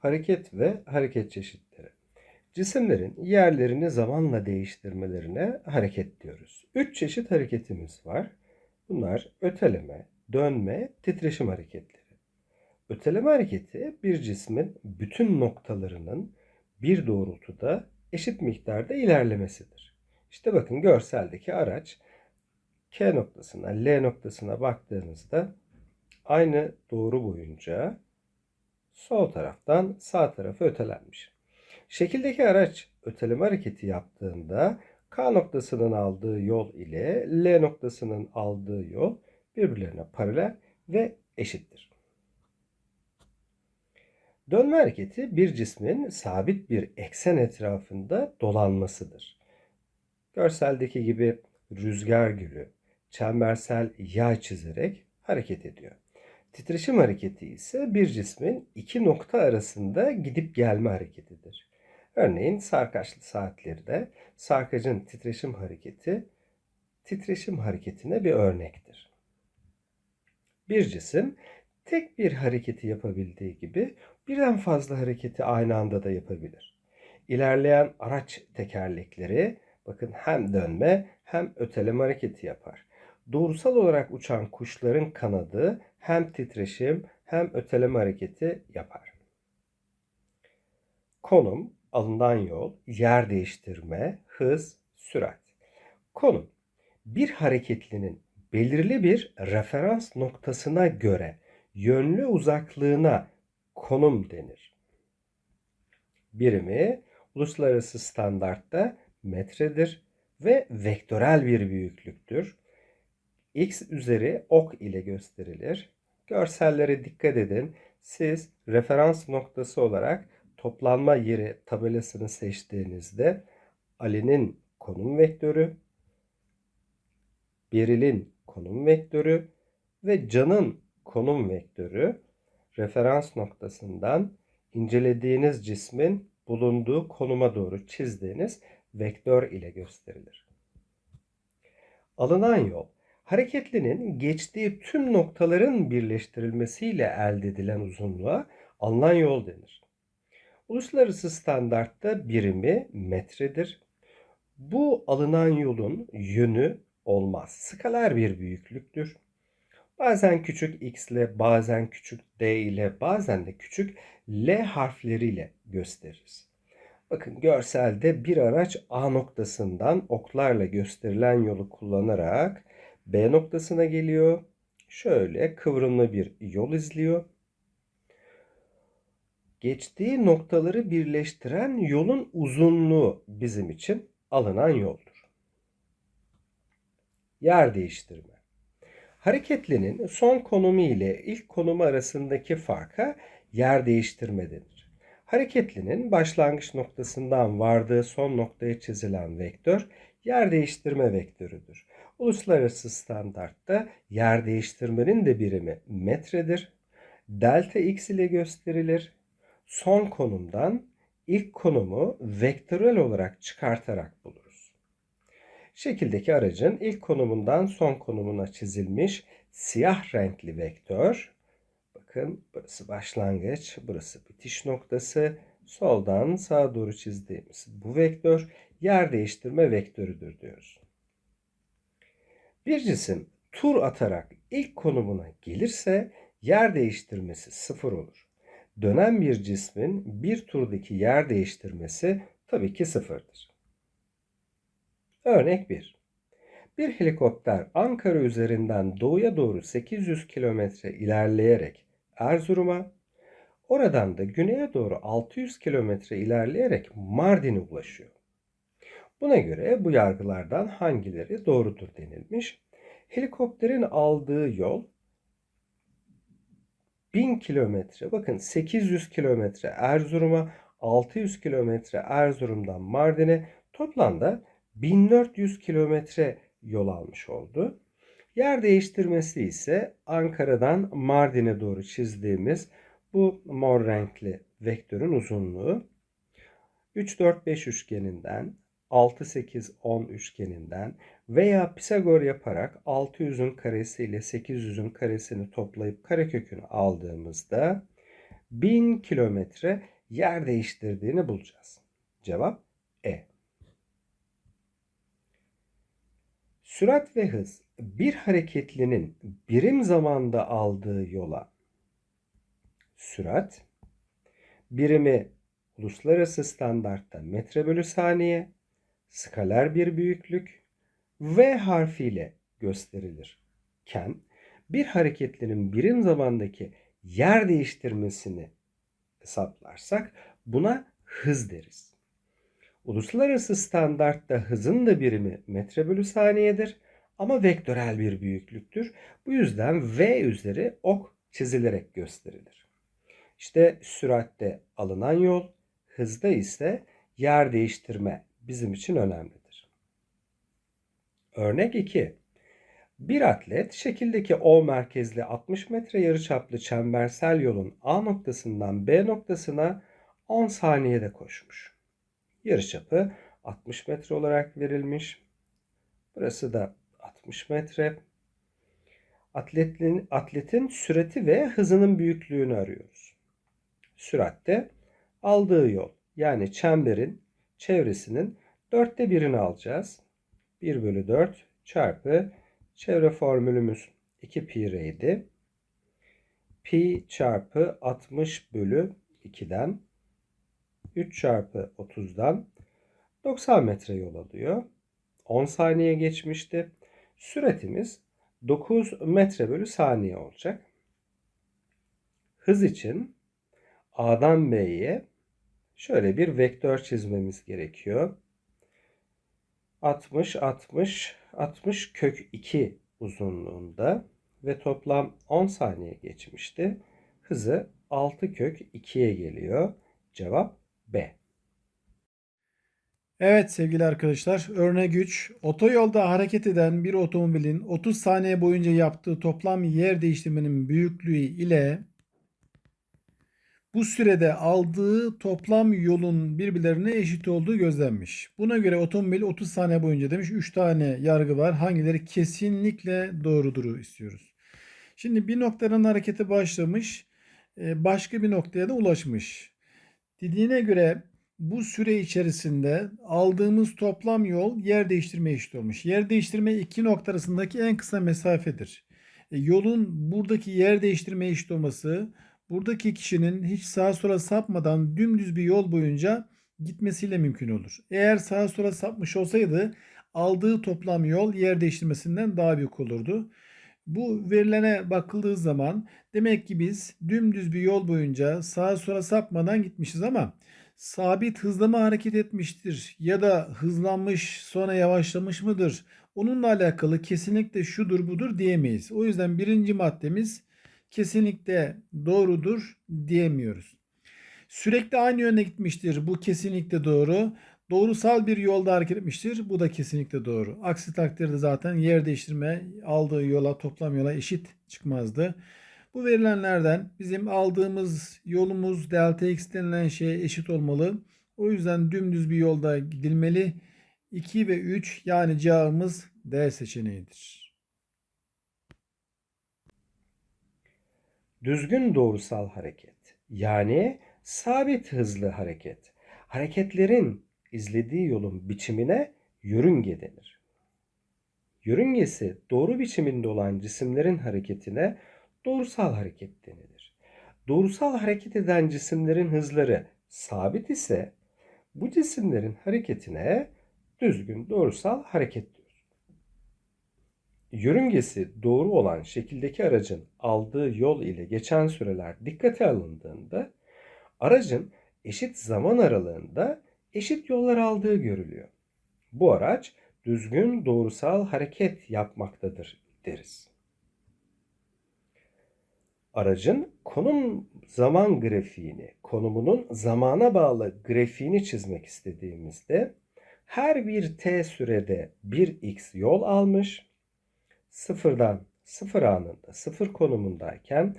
Hareket ve hareket çeşitleri. Cisimlerin yerlerini zamanla değiştirmelerine hareket diyoruz. Üç çeşit hareketimiz var. Bunlar öteleme, dönme, titreşim hareketleri. Öteleme hareketi bir cismin bütün noktalarının bir doğrultuda eşit miktarda ilerlemesidir. İşte bakın görseldeki araç K noktasına, L noktasına baktığınızda aynı doğru boyunca sol taraftan sağ tarafa ötelenmiş. Şekildeki araç öteleme hareketi yaptığında K noktasının aldığı yol ile L noktasının aldığı yol birbirlerine paralel ve eşittir. Dönme hareketi bir cismin sabit bir eksen etrafında dolanmasıdır. Görseldeki gibi rüzgar gülü çembersel yay çizerek hareket ediyor. Titreşim hareketi ise bir cismin iki nokta arasında gidip gelme hareketidir. Örneğin sarkaçlı saatlerde sarkacın titreşim hareketi titreşim hareketine bir örnektir. Bir cisim tek bir hareketi yapabildiği gibi birden fazla hareketi aynı anda da yapabilir. İlerleyen araç tekerlekleri bakın hem dönme hem öteleme hareketi yapar. Doğrusal olarak uçan kuşların kanadı hem titreşim hem öteleme hareketi yapar. Konum, alınan yol, yer değiştirme, hız, sürat. Konum, bir hareketlinin belirli bir referans noktasına göre yönlü uzaklığına konum denir. Birimi uluslararası standartta metredir ve vektörel bir büyüklüktür. X üzeri ok ile gösterilir. Görsellere dikkat edin. Siz referans noktası olarak toplanma yeri tabelasını seçtiğinizde Ali'nin konum vektörü, Beril'in konum vektörü ve Can'ın konum vektörü referans noktasından incelediğiniz cismin bulunduğu konuma doğru çizdiğiniz vektör ile gösterilir. Alınan yol hareketlinin geçtiği tüm noktaların birleştirilmesiyle elde edilen uzunluğa alınan yol denir. Uluslararası standartta birimi metredir. Bu alınan yolun yönü olmaz. Skaler bir büyüklüktür. Bazen küçük x ile, bazen küçük d ile, bazen de küçük l harfleriyle gösteririz. Bakın görselde bir araç A noktasından oklarla gösterilen yolu kullanarak B noktasına geliyor. Şöyle kıvrımlı bir yol izliyor. Geçtiği noktaları birleştiren yolun uzunluğu bizim için alınan yoldur. Yer değiştirme. Hareketlinin son konumu ile ilk konumu arasındaki farka yer değiştirme denir. Hareketlinin başlangıç noktasından vardığı son noktaya çizilen vektör yer değiştirme vektörüdür. Uluslararası standartta yer değiştirmenin de birimi metredir. Delta x ile gösterilir. Son konumdan ilk konumu vektörel olarak çıkartarak buluruz. Şekildeki aracın ilk konumundan son konumuna çizilmiş siyah renkli vektör. Bakın burası başlangıç, burası bitiş noktası. Soldan sağa doğru çizdiğimiz bu vektör yer değiştirme vektörüdür diyoruz. Bir cisim tur atarak ilk konumuna gelirse yer değiştirmesi sıfır olur. Dönen bir cismin bir turdaki yer değiştirmesi tabii ki sıfırdır. Örnek 1. Bir helikopter Ankara üzerinden doğuya doğru 800 kilometre ilerleyerek Erzurum'a, oradan da güneye doğru 600 kilometre ilerleyerek Mardin'e ulaşıyor. Buna göre bu yargılardan hangileri doğrudur denilmiş. Helikopterin aldığı yol 1000 kilometre. Bakın 800 kilometre Erzurum'a, 600 kilometre Erzurum'dan Mardin'e toplamda 1400 kilometre yol almış oldu. Yer değiştirmesi ise Ankara'dan Mardin'e doğru çizdiğimiz bu mor renkli vektörün uzunluğu 3 4 5 üçgeninden 6, 8, 10 üçgeninden veya Pisagor yaparak 600'ün karesi ile 800'ün karesini toplayıp karekökünü aldığımızda 1000 kilometre yer değiştirdiğini bulacağız. Cevap E. Sürat ve hız bir hareketlinin birim zamanda aldığı yola sürat birimi uluslararası standartta metre bölü saniye skaler bir büyüklük V harfiyle gösterilirken bir hareketlinin birim zamandaki yer değiştirmesini hesaplarsak buna hız deriz. Uluslararası standartta hızın da birimi metre bölü saniyedir ama vektörel bir büyüklüktür. Bu yüzden V üzeri ok çizilerek gösterilir. İşte süratte alınan yol, hızda ise yer değiştirme bizim için önemlidir. Örnek 2. Bir atlet şekildeki O merkezli 60 metre yarıçaplı çembersel yolun A noktasından B noktasına 10 saniyede koşmuş. Yarıçapı 60 metre olarak verilmiş. Burası da 60 metre. Atletin, atletin sürati ve hızının büyüklüğünü arıyoruz. Süratte aldığı yol yani çemberin çevresinin dörtte birini alacağız. 1 bölü 4 çarpı çevre formülümüz 2 pi r'ydi. Pi çarpı 60 bölü 2'den 3 çarpı 30'dan 90 metre yol alıyor. 10 saniye geçmişti. Süratimiz 9 metre bölü saniye olacak. Hız için A'dan B'ye şöyle bir vektör çizmemiz gerekiyor. 60, 60, 60 kök 2 uzunluğunda ve toplam 10 saniye geçmişti. Hızı 6 kök 2'ye geliyor. Cevap B. Evet sevgili arkadaşlar, örnek 3. Otoyolda hareket eden bir otomobilin 30 saniye boyunca yaptığı toplam yer değiştirmenin büyüklüğü ile bu sürede aldığı toplam yolun birbirlerine eşit olduğu gözlenmiş. Buna göre otomobil 30 saniye boyunca demiş 3 tane yargı var. Hangileri kesinlikle doğrudur istiyoruz. Şimdi bir noktadan harekete başlamış, e, başka bir noktaya da ulaşmış. Dediğine göre bu süre içerisinde aldığımız toplam yol yer değiştirme eşit olmuş. Yer değiştirme iki nokta arasındaki en kısa mesafedir. E, yolun buradaki yer değiştirme eşit olması buradaki kişinin hiç sağa sola sapmadan dümdüz bir yol boyunca gitmesiyle mümkün olur. Eğer sağa sola sapmış olsaydı aldığı toplam yol yer değiştirmesinden daha büyük olurdu. Bu verilene bakıldığı zaman demek ki biz dümdüz bir yol boyunca sağa sola sapmadan gitmişiz ama sabit hızla mı hareket etmiştir ya da hızlanmış sonra yavaşlamış mıdır? Onunla alakalı kesinlikle şudur budur diyemeyiz. O yüzden birinci maddemiz kesinlikle doğrudur diyemiyoruz. Sürekli aynı yöne gitmiştir. Bu kesinlikle doğru. Doğrusal bir yolda hareket etmiştir. Bu da kesinlikle doğru. Aksi takdirde zaten yer değiştirme aldığı yola toplam yola eşit çıkmazdı. Bu verilenlerden bizim aldığımız yolumuz delta x denilen şeye eşit olmalı. O yüzden dümdüz bir yolda gidilmeli. 2 ve 3 yani cevabımız D seçeneğidir. Düzgün doğrusal hareket yani sabit hızlı hareket. Hareketlerin izlediği yolun biçimine yörünge denir. Yörüngesi doğru biçiminde olan cisimlerin hareketine doğrusal hareket denilir. Doğrusal hareket eden cisimlerin hızları sabit ise bu cisimlerin hareketine düzgün doğrusal hareket diyoruz. Yörüngesi doğru olan şekildeki aracın aldığı yol ile geçen süreler dikkate alındığında aracın eşit zaman aralığında eşit yollar aldığı görülüyor. Bu araç düzgün doğrusal hareket yapmaktadır deriz aracın konum zaman grafiğini, konumunun zamana bağlı grafiğini çizmek istediğimizde her bir t sürede bir x yol almış. Sıfırdan sıfır anında sıfır konumundayken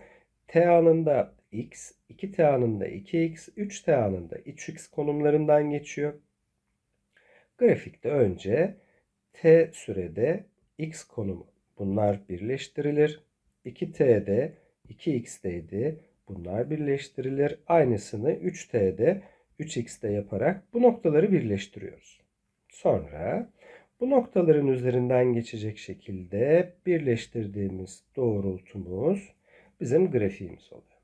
t anında x, 2t anında 2x, 3t anında 3x konumlarından geçiyor. Grafikte önce t sürede x konumu bunlar birleştirilir. 2t'de 2x'teydi. Bunlar birleştirilir. Aynısını 3T'de 3X'te yaparak bu noktaları birleştiriyoruz. Sonra bu noktaların üzerinden geçecek şekilde birleştirdiğimiz doğrultumuz bizim grafiğimiz oluyor.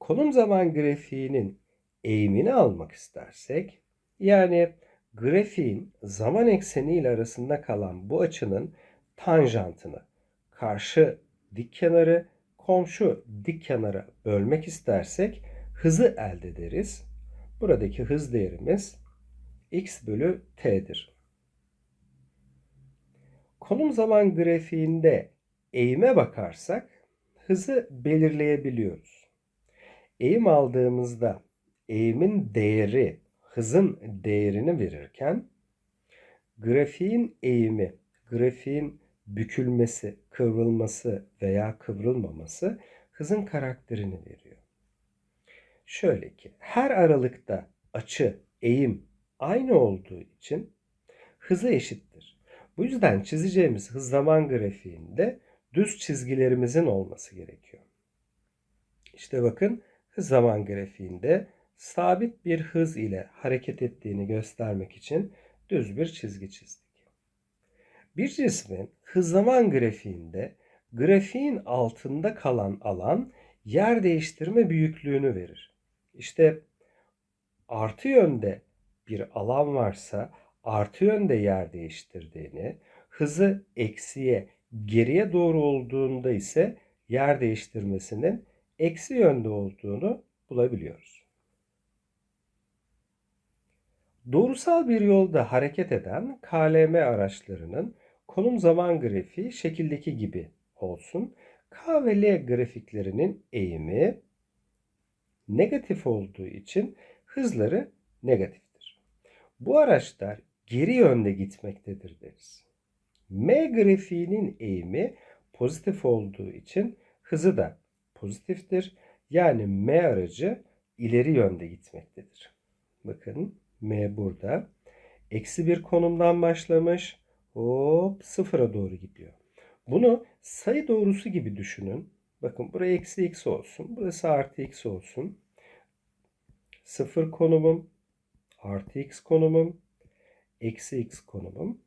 Konum zaman grafiğinin eğimini almak istersek yani grafiğin zaman ekseni ile arasında kalan bu açının tanjantını karşı dik kenarı komşu dik kenara bölmek istersek hızı elde ederiz. Buradaki hız değerimiz x bölü t'dir. Konum zaman grafiğinde eğime bakarsak hızı belirleyebiliyoruz. Eğim aldığımızda eğimin değeri hızın değerini verirken grafiğin eğimi, grafiğin bükülmesi, kıvrılması veya kıvrılmaması hızın karakterini veriyor. Şöyle ki her aralıkta açı, eğim aynı olduğu için hızı eşittir. Bu yüzden çizeceğimiz hız zaman grafiğinde düz çizgilerimizin olması gerekiyor. İşte bakın hız zaman grafiğinde sabit bir hız ile hareket ettiğini göstermek için düz bir çizgi çizdik. Bir cismin hız zaman grafiğinde grafiğin altında kalan alan yer değiştirme büyüklüğünü verir. İşte artı yönde bir alan varsa artı yönde yer değiştirdiğini, hızı eksiye geriye doğru olduğunda ise yer değiştirmesinin eksi yönde olduğunu bulabiliyoruz. Doğrusal bir yolda hareket eden KLM araçlarının konum zaman grafiği şekildeki gibi olsun. K ve L grafiklerinin eğimi negatif olduğu için hızları negatiftir. Bu araçlar geri yönde gitmektedir deriz. M grafiğinin eğimi pozitif olduğu için hızı da pozitiftir. Yani M aracı ileri yönde gitmektedir. Bakın M burada. Eksi bir konumdan başlamış. Hop sıfıra doğru gidiyor. Bunu sayı doğrusu gibi düşünün. Bakın buraya eksi x olsun. Burası artı x olsun. Sıfır konumum. Artı x konumum. Eksi x konumum.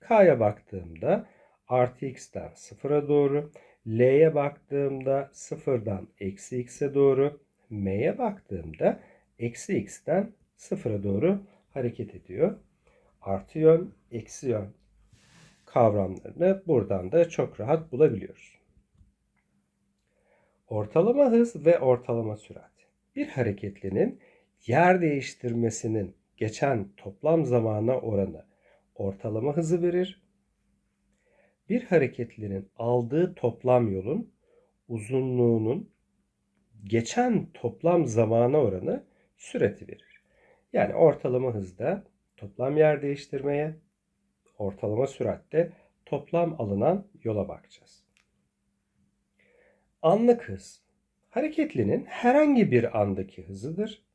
K'ya baktığımda artı x'ten sıfıra doğru. L'ye baktığımda sıfırdan eksi x'e doğru. M'ye baktığımda eksi x'ten sıfıra doğru hareket ediyor. Artı yön, eksi yön kavramlarını buradan da çok rahat bulabiliyoruz. Ortalama hız ve ortalama sürat. Bir hareketlinin yer değiştirmesinin geçen toplam zamana oranı ortalama hızı verir. Bir hareketlinin aldığı toplam yolun uzunluğunun geçen toplam zamana oranı süreti verir. Yani ortalama hızda toplam yer değiştirmeye, ortalama süratte toplam alınan yola bakacağız. Anlık hız. Hareketlinin herhangi bir andaki hızıdır.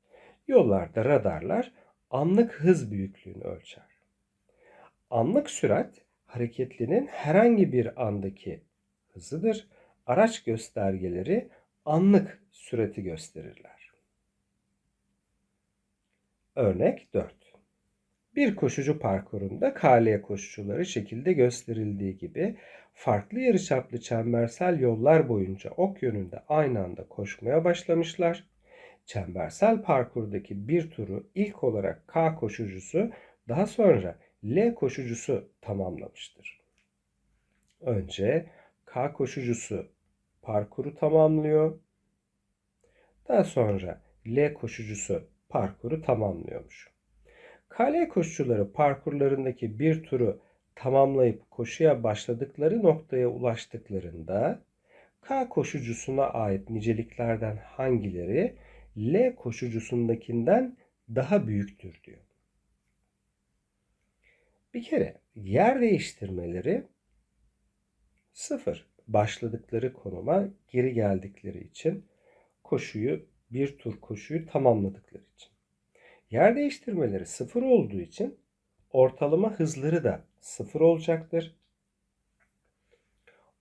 Yollarda radarlar anlık hız büyüklüğünü ölçer. Anlık sürat hareketlinin herhangi bir andaki hızıdır. Araç göstergeleri anlık sürati gösterirler. Örnek 4. Bir koşucu parkurunda KL koşucuları şekilde gösterildiği gibi farklı yarıçaplı çembersel yollar boyunca ok yönünde aynı anda koşmaya başlamışlar. Çembersel parkurdaki bir turu ilk olarak K koşucusu daha sonra L koşucusu tamamlamıştır. Önce K koşucusu parkuru tamamlıyor. Daha sonra L koşucusu parkuru tamamlıyormuş. Kale koşucuları parkurlarındaki bir turu tamamlayıp koşuya başladıkları noktaya ulaştıklarında K koşucusuna ait niceliklerden hangileri L koşucusundakinden daha büyüktür diyor. Bir kere yer değiştirmeleri sıfır. Başladıkları konuma geri geldikleri için koşuyu bir tur koşuyu tamamladıkları için. Yer değiştirmeleri sıfır olduğu için ortalama hızları da sıfır olacaktır.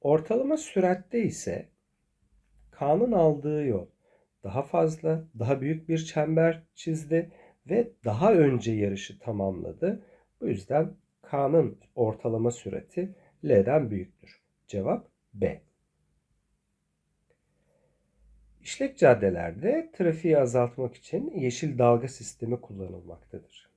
Ortalama süratte ise K'nın aldığı yol daha fazla, daha büyük bir çember çizdi ve daha önce yarışı tamamladı. Bu yüzden K'nın ortalama sürati L'den büyüktür. Cevap B. İşlek caddelerde trafiği azaltmak için yeşil dalga sistemi kullanılmaktadır.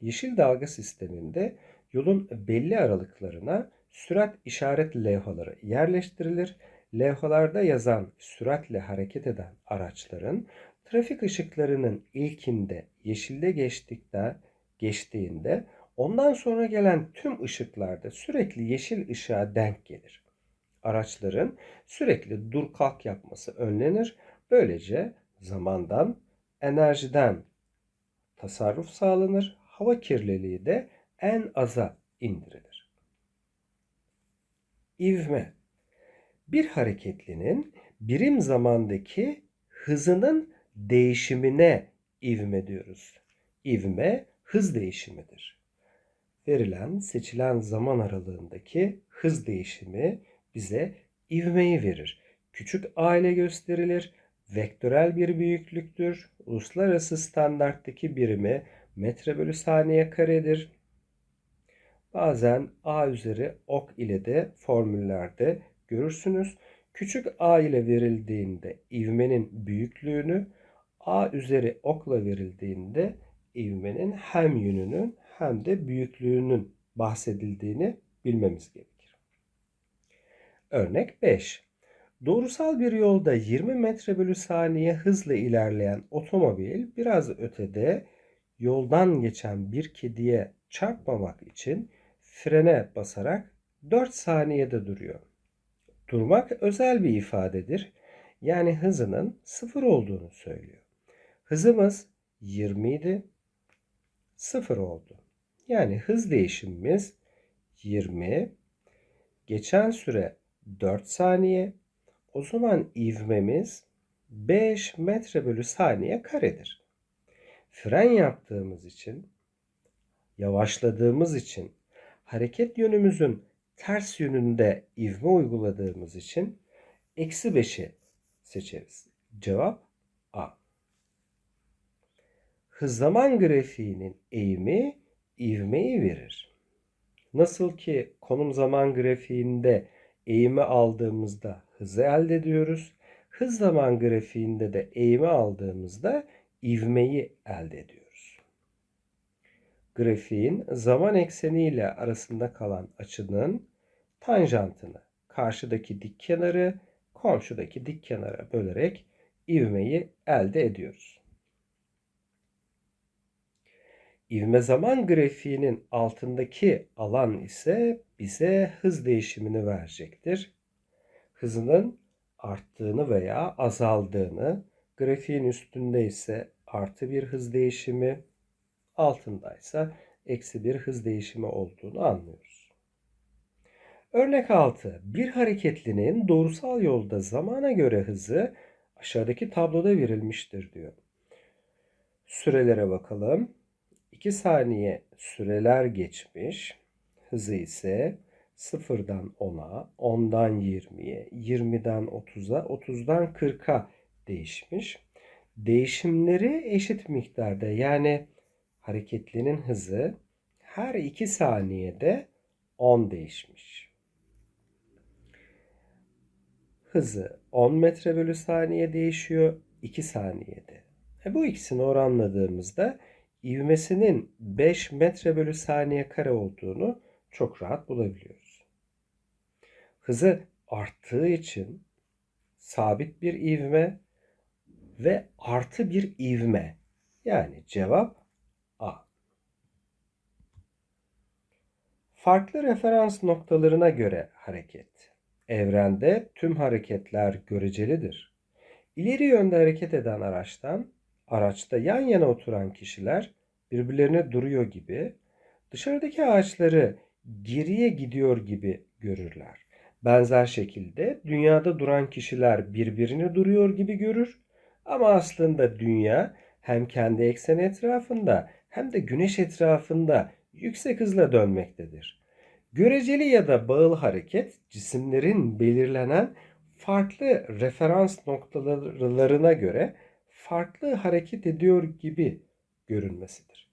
Yeşil dalga sisteminde yolun belli aralıklarına sürat işaret levhaları yerleştirilir. Levhalarda yazan süratle hareket eden araçların trafik ışıklarının ilkinde yeşilde geçtikten geçtiğinde ondan sonra gelen tüm ışıklarda sürekli yeşil ışığa denk gelir. Araçların sürekli dur kalk yapması önlenir. Böylece zamandan, enerjiden tasarruf sağlanır. Hava kirliliği de en aza indirilir. İvme bir hareketlinin birim zamandaki hızının değişimine ivme diyoruz. İvme hız değişimidir. Verilen seçilen zaman aralığındaki hız değişimi bize ivmeyi verir. Küçük a ile gösterilir. Vektörel bir büyüklüktür. Uluslararası standarttaki birimi metre bölü saniye karedir. Bazen a üzeri ok ile de formüllerde görürsünüz. Küçük a ile verildiğinde ivmenin büyüklüğünü, a üzeri okla verildiğinde ivmenin hem yönünün hem de büyüklüğünün bahsedildiğini bilmemiz gerekir. Örnek 5. Doğrusal bir yolda 20 metre bölü saniye hızla ilerleyen otomobil biraz ötede yoldan geçen bir kediye çarpmamak için frene basarak 4 saniyede duruyor. Durmak özel bir ifadedir. Yani hızının sıfır olduğunu söylüyor. Hızımız 20 idi. Sıfır oldu. Yani hız değişimimiz 20. Geçen süre 4 saniye. O zaman ivmemiz 5 metre bölü saniye karedir. Fren yaptığımız için, yavaşladığımız için, hareket yönümüzün ters yönünde ivme uyguladığımız için eksi 5'i seçeriz. Cevap A. Hız zaman grafiğinin eğimi ivmeyi verir. Nasıl ki konum zaman grafiğinde eğimi aldığımızda hızı elde ediyoruz. Hız zaman grafiğinde de eğimi aldığımızda ivmeyi elde ediyoruz. Grafiğin zaman ekseni ile arasında kalan açının tanjantını karşıdaki dik kenarı komşudaki dik kenara bölerek ivmeyi elde ediyoruz. İvme zaman grafiğinin altındaki alan ise bize hız değişimini verecektir. Hızının arttığını veya azaldığını, grafiğin üstünde ise artı bir hız değişimi, altındaysa eksi bir hız değişimi olduğunu anlıyoruz. Örnek 6. Bir hareketlinin doğrusal yolda zamana göre hızı aşağıdaki tabloda verilmiştir diyor. Sürelere bakalım. 2 saniye süreler geçmiş. Hızı ise 0'dan 10'a, 10'dan 20'ye, 20'den 30'a, 30'dan 40'a değişmiş. Değişimleri eşit miktarda yani hareketlinin hızı her 2 saniyede 10 değişmiş. Hızı 10 metre bölü saniye değişiyor 2 saniyede. E bu ikisini oranladığımızda ivmesinin 5 metre bölü saniye kare olduğunu çok rahat bulabiliyoruz. Hızı arttığı için sabit bir ivme ve artı bir ivme. Yani cevap A. Farklı referans noktalarına göre hareket. Evrende tüm hareketler görecelidir. İleri yönde hareket eden araçtan araçta yan yana oturan kişiler birbirlerine duruyor gibi, dışarıdaki ağaçları geriye gidiyor gibi görürler. Benzer şekilde dünyada duran kişiler birbirini duruyor gibi görür ama aslında dünya hem kendi ekseni etrafında hem de güneş etrafında yüksek hızla dönmektedir. Göreceli ya da bağıl hareket cisimlerin belirlenen farklı referans noktalarına göre farklı hareket ediyor gibi görünmesidir.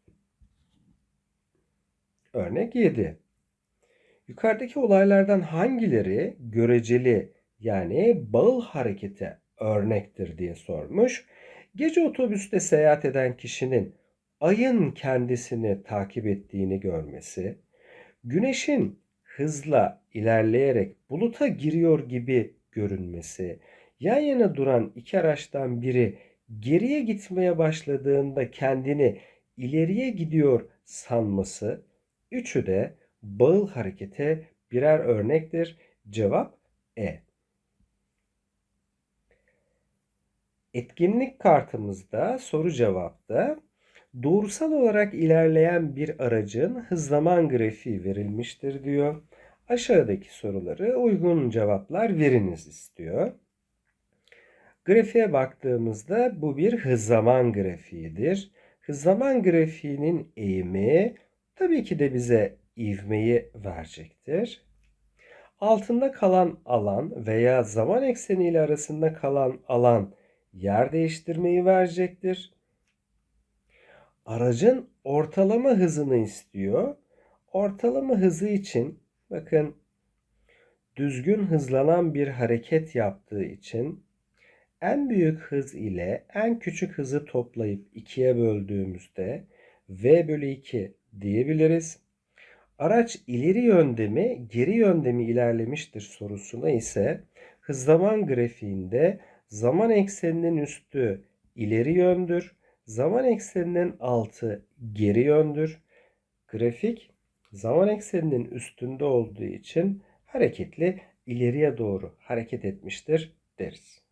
Örnek 7. Yukarıdaki olaylardan hangileri göreceli yani bağıl harekete örnektir diye sormuş. Gece otobüste seyahat eden kişinin ayın kendisini takip ettiğini görmesi, güneşin hızla ilerleyerek buluta giriyor gibi görünmesi, yan yana duran iki araçtan biri geriye gitmeye başladığında kendini ileriye gidiyor sanması, üçü de bağıl harekete birer örnektir. Cevap E. Etkinlik kartımızda soru cevapta doğrusal olarak ilerleyen bir aracın hız zaman grafiği verilmiştir diyor. Aşağıdaki soruları uygun cevaplar veriniz istiyor. Grafiğe baktığımızda bu bir hız zaman grafiğidir. Hız zaman grafiğinin eğimi tabii ki de bize ivmeyi verecektir. Altında kalan alan veya zaman ekseni ile arasında kalan alan yer değiştirmeyi verecektir. Aracın ortalama hızını istiyor. Ortalama hızı için bakın düzgün hızlanan bir hareket yaptığı için en büyük hız ile en küçük hızı toplayıp ikiye böldüğümüzde v bölü 2 diyebiliriz. Araç ileri yönde mi, geri yönde mi ilerlemiştir sorusuna ise hız zaman grafiğinde zaman ekseninin üstü ileri yöndür, zaman ekseninin altı geri yöndür. Grafik zaman ekseninin üstünde olduğu için hareketli ileriye doğru hareket etmiştir deriz.